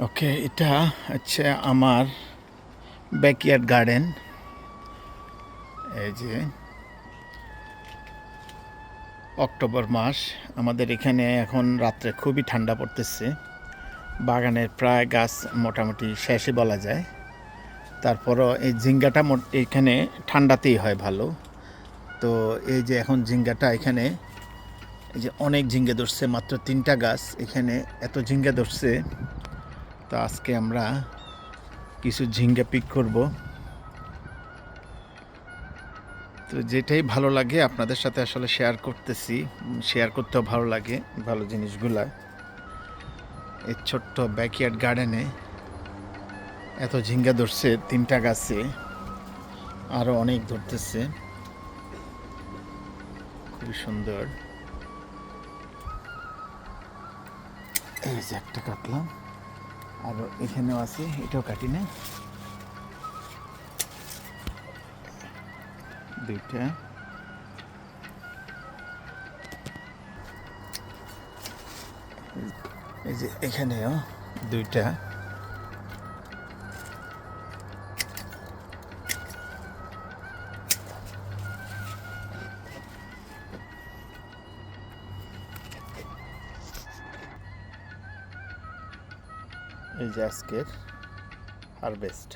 ওকে, এটা হচ্ছে আমার ব্যাকইয়ার্ড গার্ডেন এই যে, অক্টোবর মাস, আমাদের এখানে এখন রাত্রে খুবই ঠান্ডা পড়তেছে। বাগানের প্রায় গাছ মোটামুটি শেষই বলা যায়। তারপরও এই ঝিঙ্গাটা এখানে ঠান্ডাতেই হয় ভালো। তো এই যে এখন ঝিঙ্গাটা এখানে, এই যে অনেক ঝিঙ্গে ধরছে, মাত্র তিনটা গাছ এখানে এত ঝিঙ্গে ধরছে। তো আজকে আমরা কিছু ঝিঙ্গা পিক করব। তো যেটাই ভালো লাগে, আপনাদের সাথে আসলে শেয়ার করতেছি। শেয়ার করতেও ভালো লাগে, ভালো জিনিসগুলা। এই ছোট্ট ব্যাকইয়ার্ড গার্ডেনে এত ঝিঙ্গা ধরছে, তিনটা গাছে আরও অনেক ধরতেছে। খুবই সুন্দর। একটা কাটলাম। আর এখানেও আছে এটাও কাটি না। দুইটা। এই যে এখানেও দুইটা। এই যে আজকের হারভেস্ট